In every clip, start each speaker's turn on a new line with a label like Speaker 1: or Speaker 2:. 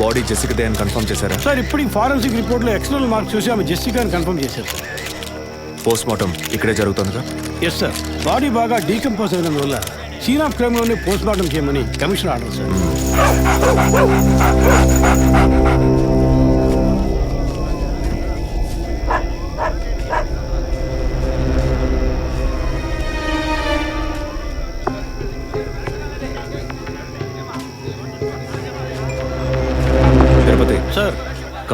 Speaker 1: Body జెసికదే అని confirm చేశారా?
Speaker 2: Sir ఇప్పుడు ఫారెన్సిక్ రిపోర్ట్ రిపోర్ట్లో ఎక్స్టర్నల్ మార్క్స్ చూసి ఆమె జెసికా అని కన్ఫర్మ్ చేశారు.
Speaker 1: పోస్ట్ మార్టం ఇక్కడే జరుగుతుందిగా?
Speaker 2: ఎస్ సార్ బాడీ బాగా డీకంపోజ్ అయిన వల్ల సీన్ ఆఫ్ క్రైమ్లోనే పోస్ట్ మార్టం చేయమని కమిషనర్ ఆర్డర్ సార్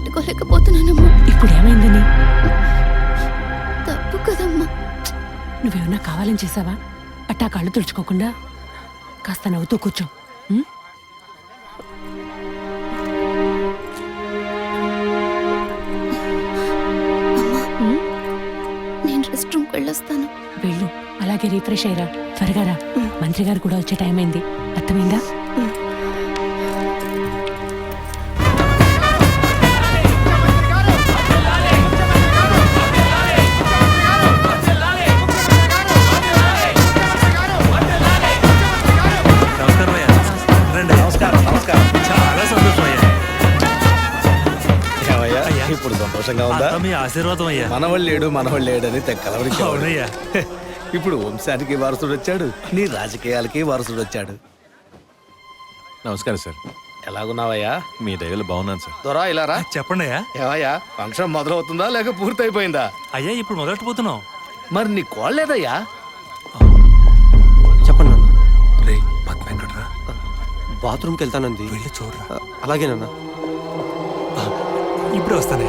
Speaker 3: తట్టుకోలేకపోతున్నానమ్మా
Speaker 4: ఇప్పుడు ఏమైందని
Speaker 3: తప్పు కదమ్మా.
Speaker 4: నువ్వేమన్నా కావాలని చేసావా? అట్టా కళ్ళు తుడుచుకోకుండా? కాస్త నవ్వుతూ కూర్చో. ఉం?
Speaker 3: నేను రెస్ట్ రూమ్కి వెళ్ళొస్తాను.
Speaker 4: వెళ్ళు. అలాగే రీఫ్రెష్ అయ్యరా. త్వరగా రా. మంత్రి గారు కూడా వచ్చే టైం అయింది. అర్థమైందా?
Speaker 5: సంతోషంగా ఉందా?
Speaker 6: మీ ఆశీర్వాదం అయ్యా
Speaker 5: మనవాళ్ళు లేడు మనవాళ్ళు లేడని తెక్కలవరికి
Speaker 6: అవునయ్యా.
Speaker 5: ఇప్పుడు వంశానికి వారసుడు వచ్చాడు. నీ రాజకీయాలకి వారసుడు వచ్చాడు.
Speaker 7: నమస్కారం సార్.
Speaker 5: ఎలాగున్నావయ్యా?
Speaker 7: మీ దయలో బాగున్నాను సార్.
Speaker 5: దొరా ఇలారా
Speaker 6: చెప్పండి అయ్యా
Speaker 5: ఏమయ్యా ఫంక్షన్ మొదలవుతుందా లేక పూర్తయిపోయిందా?
Speaker 6: అయ్యా ఇప్పుడు మొదలెట్టబోతున్నాం.
Speaker 5: మరి నీ కోళ్ళేదయ్యా
Speaker 8: చెప్పండి నాన్న.
Speaker 6: రే పద్మ ఎక్కడరా
Speaker 8: బాత్రూమ్కి వెళ్తానంది.
Speaker 6: వెళ్ళి చూడరా.
Speaker 8: అలాగేనన్నా
Speaker 6: ఇప్పుడే వస్తానే.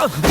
Speaker 1: Hello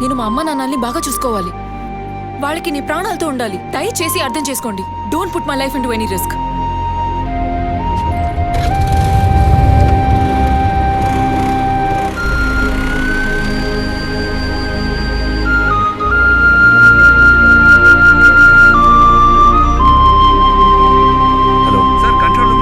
Speaker 9: నేను మా అమ్మ నాన్నల్ని బాగా చూసుకోవాలి. వాళ్ళకి నీ ప్రాణాలతో ఉండాలి. దయచేసి అర్థం చేసుకోండి. Don't put my life into any risk
Speaker 1: hello
Speaker 10: sir control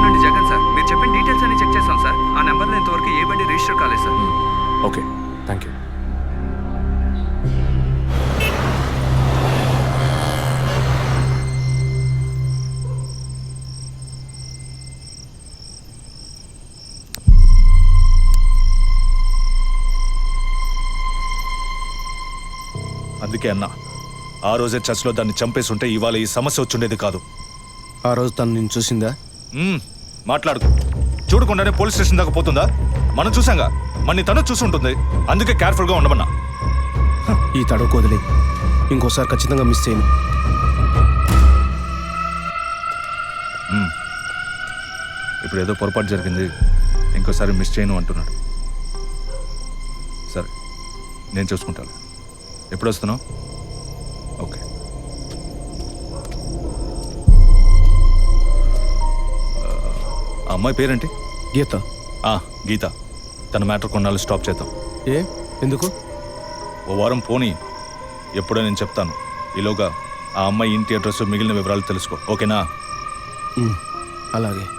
Speaker 11: అందుకే అన్న. ఆ రోజే చర్చ్లో దాన్ని చంపేసి ఉంటే ఇవాళ ఈ సమస్య వచ్చుండేది కాదు.
Speaker 5: ఆ రోజు తను నేను చూసిందా?
Speaker 11: మ్మ్, మాట్లాడుకో. చూడకుండానే పోలీస్ స్టేషన్ దాకా పోతుందా? మనం చూసాంగా మన తను చూసుంటుంది అందుకే కేర్ఫుల్గా ఉండమన్నా.
Speaker 5: ఈ తడవ వదిలే. ఇంకోసారి ఖచ్చితంగా మిస్ చేయను.
Speaker 11: ఇప్పుడు ఏదో పొరపాటు జరిగింది. ఇంకోసారి మిస్ చేయను అంటున్నాడు. సరే నేను చూసుకుంటాను. ఎప్పుడు వస్తున్నావు ఓకే. ఆ అమ్మాయి పేరేంటి?
Speaker 5: గీత.
Speaker 11: ఆ, గీత. తన మ్యాటర్ కొన్నాళ్ళు స్టాప్ చేద్దాం.
Speaker 5: ఏ? ఎందుకు?
Speaker 11: ఓ వారం పోనీ. ఎప్పుడో నేను చెప్తాను. ఈలోగా ఆ అమ్మాయి ఇంటి అడ్రస్ మిగిలిన వివరాలు తెలుసుకో. ఓకేనా?
Speaker 5: ఉమ్,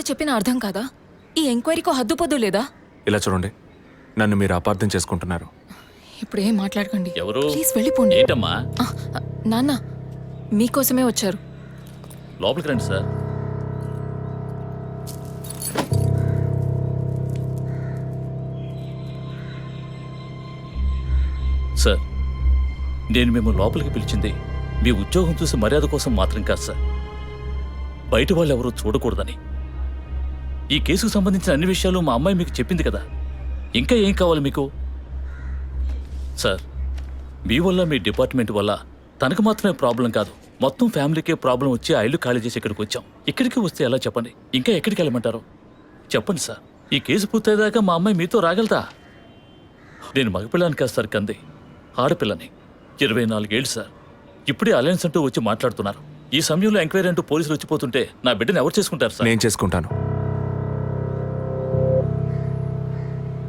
Speaker 5: అలాగే
Speaker 9: చెప్పినా అర్థం కాదా? ఈ ఎంక్వైరీకో హద్దు పొద్దు లేదా?
Speaker 1: ఇలా చూడండి. నన్ను మీరు అపార్థం చేసుకుంటున్నారు.
Speaker 9: ఇప్పుడు ఏం మాట్లాడకండి.
Speaker 12: ఎవరు?
Speaker 9: ప్లీజ్ వెళ్ళిపోండి.
Speaker 12: ఏంటమ్మా?
Speaker 9: ఆ, ఆ, నాన్న మీకోసమే వచ్చారు.
Speaker 12: లోపలికి రండి సార్. సార్ నేను మేము లోపలికి పిలిచింది మీ ఉద్యోగం చూసి మర్యాద కోసం మాత్రం కాదు సార్. బయట వాళ్ళు ఎవరూ చూడకూడదని ఈ కేసుకు సంబంధించిన అన్ని విషయాలు మా అమ్మాయి మీకు చెప్పింది కదా. ఇంకా ఏం కావాలి మీకు? సార్ మీ వల్ల మీ డిపార్ట్మెంట్ వల్ల తనకు మాత్రమే ప్రాబ్లం కాదు. మొత్తం ఫ్యామిలీకే ప్రాబ్లం వచ్చి ఆ ఇల్లు ఖాళీ చేసి ఇక్కడికి వచ్చాం. ఇక్కడికి వస్తే ఎలా చెప్పండి? ఇంకా ఎక్కడికి వెళ్ళమంటారు? చెప్పండి సార్. ఈ కేసు పూర్తయ్యేదాకా మా అమ్మాయి మీతో రాగలదా? నేను మగపిల్లని కాదు సార్ కంది. ఆడపిల్లని. ఇరవై నాలుగేళ్ళు సార్. ఇప్పుడే అలయన్స్ అంటూ వచ్చి మాట్లాడుతున్నారు. ఈ సమయంలో ఎంక్వైరీ అంటూ పోలీసులు వచ్చిపోతుంటే నా బిడ్డను ఎవరు చేసుకుంటారు సార్?
Speaker 1: నేను చేసుకుంటాను.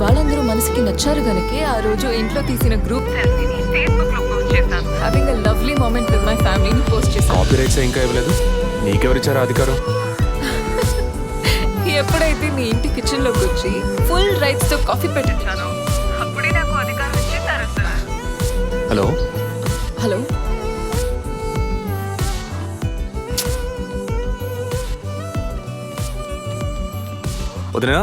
Speaker 9: వాళ్ళందరూ మనసుకి నచ్చారు గనకే ఆ రోజు ఇంట్లో తీసిన group having lovely moment with my ఫ్యామిలీని పోస్ట్ చేశాను
Speaker 1: కాపీ రైట్స్ ఇంకా ఇవ్వలేదు నీకెవరిచ్చారా అధికారం?
Speaker 9: ఎప్పుడైతే మీ ఇంటి కిచెన్లోకి వచ్చి ఫుల్ రైట్స్తో కాఫీ పెట్టించాను అప్పుడే నాకు అధికారం ఇచ్చేసారా సార్.
Speaker 1: హలో
Speaker 9: హలో
Speaker 1: వదినా?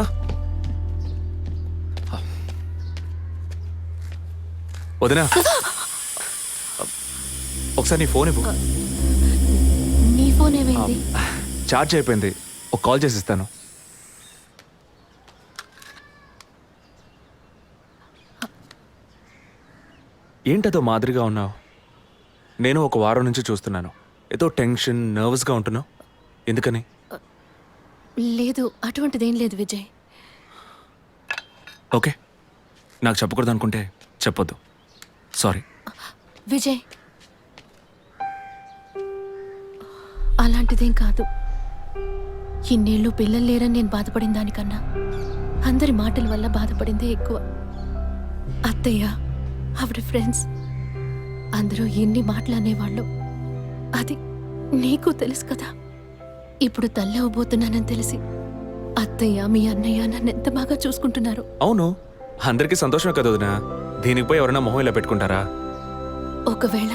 Speaker 1: వదినా. ఒకసారి నీ ఫోన్ ఇవ్వు.
Speaker 13: నీ ఫోన్ ఏమైంది?
Speaker 1: ఛార్జ్ అయిపోయింది. ఒక కాల్ చేసి ఇస్తాను ఏంటదో మాదిరిగా ఉన్నావు. నేను ఒక వారం నుంచి చూస్తున్నాను. ఏదో టెన్షన్ నర్వస్గా ఉంటున్నావు. ఎందుకని?
Speaker 13: లేదు అటువంటిదేం లేదు విజయ్.
Speaker 1: ఓకే. నాకు చెప్పకూడదు అనుకుంటే చెప్పొద్దు. సారీ.
Speaker 13: విజయ్. అలాంటిదేం కాదు. ఇన్నేళ్ళు పిల్లలు లేరని నేను బాధపడిన దానికన్నా అందరి మాటల వల్ల బాధపడిందే ఎక్కువ. అత్తయ్య ఆవిడ ఫ్రెండ్స్ అందరూ ఎన్ని మాటలు అనేవాళ్ళు. అది నీకు తెలుసు కదా. ఇప్పుడు తల్లి అవ్వబోతున్నానని తెలిసి అత్తయ్య మీ అన్నయ్య నన్ను ఎంత బాగా చూసుకుంటున్నారు.
Speaker 1: అవును. అందరికీ సంతోషమే కదా దీనికి పోయి ఎవరైనా మొహం ఇలా పెట్టుకుంటారా?
Speaker 13: ఒకవేళ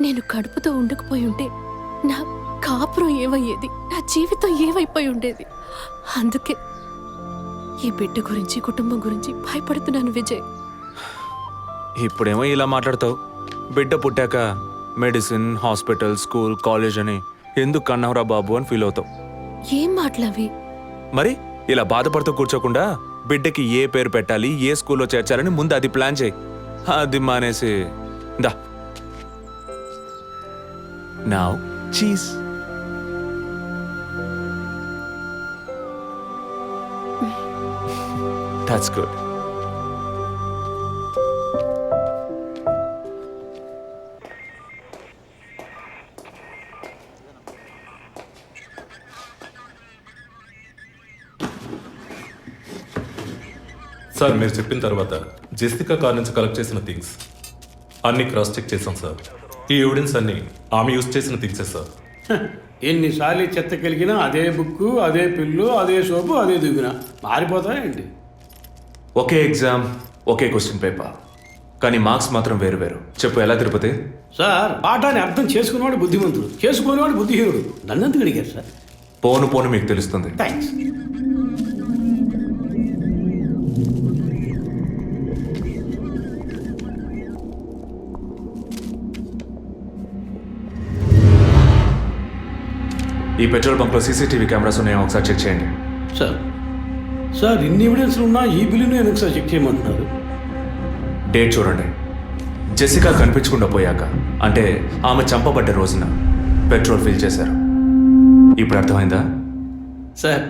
Speaker 13: నేను కడుపుతో ఉండకపోయి ఉంటే నా కాపురం ఏమయ్యేది? నా జీవితం ఏమైపోయి ఉండేది? అందుకే ఈ బిడ్డ గురించి కుటుంబం గురించి భయపడుతున్నాను విజయ్.
Speaker 1: ఇప్పుడేమో ఇలా మాట్లాడతావు. బిడ్డ పుట్టాక మెడిసిన్ హాస్పిటల్ స్కూల్ కాలేజ్ అని ఎందుకు కన్నావురా బాబు అని ఫీల్ అవుతావు.
Speaker 13: ఏం మాటలవి?
Speaker 1: మరి ఇలా బాధపడుతూ కూర్చోకుండా బిడ్డకి ఏ పేరు పెట్టాలి ఏ స్కూల్లో చేర్చాలని ముందు అది ప్లాన్ చేయి. అది మానేసి దా. నా చీజ్ దట్స్ గుడ్
Speaker 12: సార్ మీరు చెప్పిన తర్వాత జెస్టికా కార్ నుంచి కలెక్ట్ చేసిన థింగ్స్ అన్ని క్రాస్ చెక్ చేశాం సార్. ఈ ఎవిడెన్స్ అన్ని ఆమె యూజ్ చేసిన థింగ్సే సార్.
Speaker 2: ఎన్నిసార్లు చెత్త కలిగినా అదే బుక్కు అదే పిల్లు అదే సోపు అదే దిగున మారిపోతాయండి
Speaker 1: ఒకే ఎగ్జామ్ ఒకే క్వశ్చన్ పేపర్ కానీ మార్క్స్ మాత్రం వేరు వేరు. చెప్పు ఎలా తిరుపతి?
Speaker 2: సార్ పాఠాన్ని అర్థం చేసుకునేవాడు బుద్ధిమంతుడు చేసుకునేవాడు బుద్ధిహీనుడు. నన్నెందుకు అడిగారు సార్.
Speaker 1: పోను పోను మీకు తెలుస్తుంది.
Speaker 2: థ్యాంక్స్
Speaker 1: ఈ పెట్రోల్ బంక్లో సీసీటీవీ కెమెరాస్ ఉన్నాయో ఒకసారి చెక్ చేయండి.
Speaker 2: సార్ సార్ ఇన్ని ఎవిడెన్స్ ఉన్నా ఈ బిల్లును ఎందుకు సార్ చెక్ చేయమంటున్నారు.
Speaker 1: డేట్ చూడండి. జెసికా కనిపించకుండా పోయాక అంటే ఆమె చంపబడ్డ రోజున పెట్రోల్ ఫిల్ చేశారు. ఇప్పుడు అర్థమైందా?
Speaker 2: సార్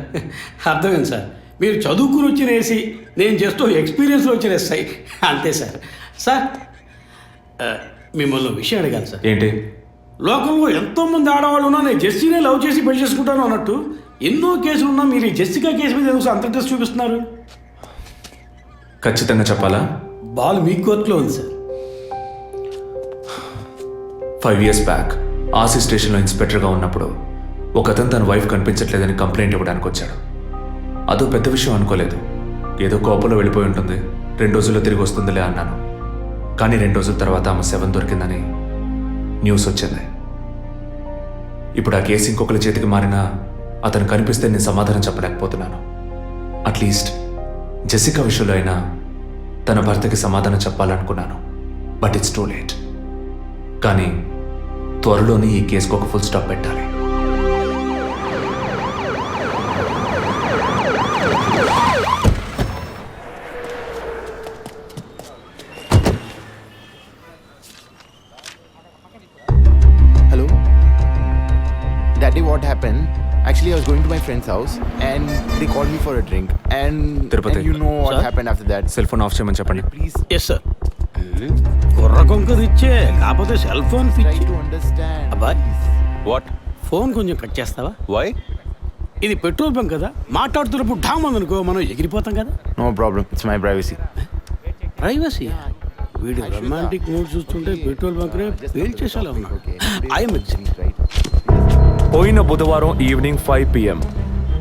Speaker 2: అర్థమైంది సార్. మీరు చదువుకుని వచ్చిన ఏసీ నేను జస్ట్ ఎక్స్పీరియన్స్లో వచ్చిన ఎస్ఐ అంతే సార్. సార్ మిమ్మల్ని విషయం అడిగాను సార్.
Speaker 1: ఏంటి?
Speaker 2: లోకంలో ఎంతో మంది ఆడవాళ్ళు ఉన్నా నేను జెస్సీనే లవ్ చేసి పెళ్ళి చేసుకుంటాను అన్నట్టు ఎన్నో కేసులు ఉన్నా మీరు ఈ జెస్సికా కేసు మీద ఎందుకు అంత ఇంట్రెస్ట్ చూపిస్తున్నారు?
Speaker 1: ఖచ్చితంగా చెప్పాలా?
Speaker 2: బాల్ మీ కోర్టులో ఉంది సార్.
Speaker 1: ఫైవ్ ఇయర్స్ బ్యాక్ ఆసి స్టేషన్లో ఇన్స్పెక్టర్గా ఉన్నప్పుడు ఒక అతను తన వైఫ్ కనిపించట్లేదని కంప్లైంట్ ఇవ్వడానికి వచ్చాడు. అదో పెద్ద విషయం అనుకోలేదు. ఏదో కోపంలో వెళ్ళిపోయి ఉంటుంది. రెండు రోజుల్లో తిరిగి వస్తుందిలే అన్నాను. కానీ రెండు రోజుల తర్వాత ఆమె సెవెన్ దొరికిందని న్యూస్ వచ్చింది. ఇప్పుడు ఆ కేసు ఇంకొకరి చేతికి మారినా అతను కనిపిస్తే నేను సమాధానం చెప్పలేకపోతున్నాను. అట్లీస్ట్ జెసికా విషయంలో అయినా తన భర్తకి సమాధానం చెప్పాలనుకున్నాను. బట్ ఇట్స్ టూ లేట్ కానీ త్వరలోనే ఈ కేసుకు ఒక ఫుల్ స్టాప్ పెట్టాలి.
Speaker 14: Friend's house and they called me for a drink. And,
Speaker 1: Tirupati.
Speaker 14: and you know what
Speaker 2: Sir?
Speaker 14: happened after that.
Speaker 1: Cell phone off చేయమని చెప్పండి
Speaker 14: Please
Speaker 2: ఎస్ సార్ కుర్ర కొంకది ఇచ్చే కాకపోతే సెల్ ఫోన్
Speaker 14: try
Speaker 2: పిచ్చి
Speaker 14: to understand.
Speaker 2: అబ్బాయ్
Speaker 11: వాట్
Speaker 2: ఫోన్ కొంచెం కట్ చేస్తావా
Speaker 11: వై
Speaker 2: ఇది పెట్రోల్ బంక్ కదా మాట్లాడుతున్నప్పుడు ఢామ్ అనుకో మనం ఎగిరిపోతాం కదా
Speaker 14: No problem. It's my privacy.
Speaker 2: Privacy వీడు రొమాంటిక్ మూడ్ చూస్తుంటే పెట్రోల్ బంక్ నే పేల్చేసేలా ఉన్నాడు ఐఎమ్
Speaker 14: Right?
Speaker 1: పోయిన బుధవారం ఈవినింగ్ ఫైవ్ పిఎం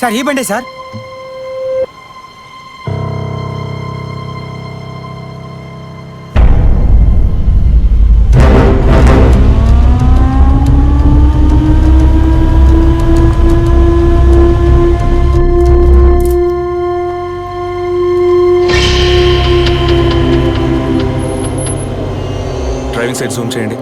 Speaker 15: సార్ ఈ బండే సార్.
Speaker 1: డ్రైవింగ్ సైడ్ జూమ్ చేయండి.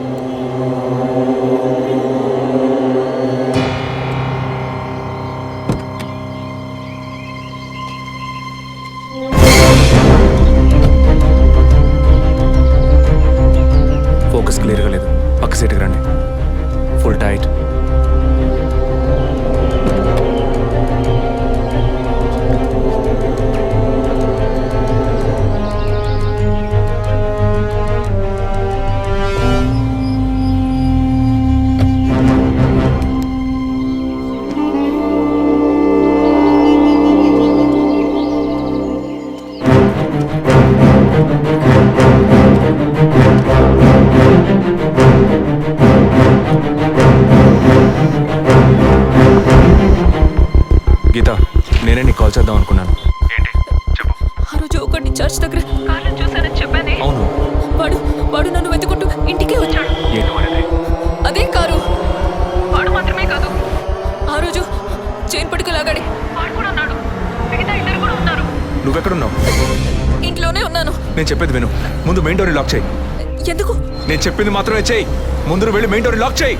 Speaker 1: నేను చెప్పింది మాత్రమే చేయి. ముందు వెళ్ళి మెయిన్ డోర్ లాక్ చేయి.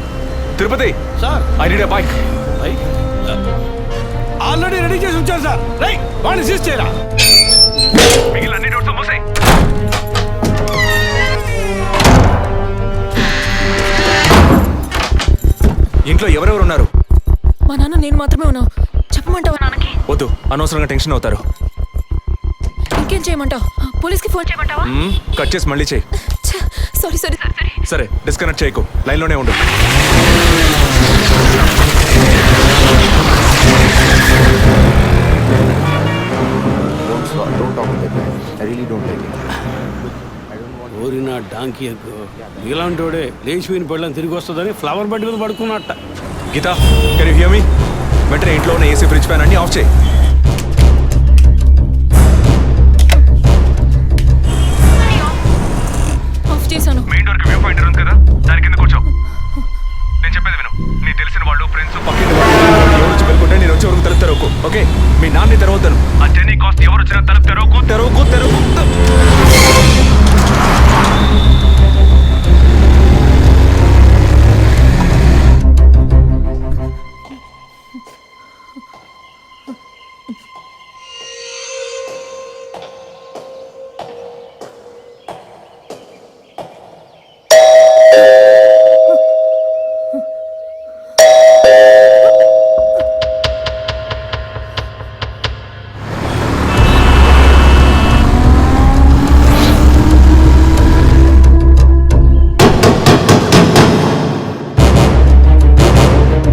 Speaker 1: Tirupati
Speaker 2: sir.
Speaker 1: I need bike
Speaker 2: already ready చేసి ఉంచాను సార్. రై వాడిని సీజ్ చేయరా?
Speaker 10: మిగిలిన అన్ని డోర్స్ మూసాయి.
Speaker 1: ఇంట్లో ఎవరెవరు ఉన్నారు?
Speaker 9: మా నాన్న నేను మాత్రమే ఉన్నావు చెప్పమంటావా? నాన్నకి
Speaker 1: వద్దు అనవసరంగా టెన్షన్ అవుతారు.
Speaker 9: ఇంకేం చేయమంటావు? పోలీస్కి ఫోన్ చేయమంటావా?
Speaker 1: మ్మ్, కట్ చేసి మళ్ళీ చేయి.
Speaker 9: Sorry sorry sorry.
Speaker 1: సరే డిస్కనెక్ట్ చేయకు. లైన్లోనే ఉండు.
Speaker 14: Don't stop. Don't talk to that. Guy. I really don't like it.
Speaker 2: ఓరిన డాంకీ ఎగ్గు ఇలాంటోడే లేచిపోయిన పెళ్ళం తిరిగి వస్తుందని ఫ్లవర్ బెడ్ మీద పడుకున్నట్ట.
Speaker 1: Geetha can you hear me వెంటనే ఇంట్లో ఉన్న ఏసీ ఫ్రిడ్జ్ ఫ్యాన్ అన్ని ఆఫ్ చేయి.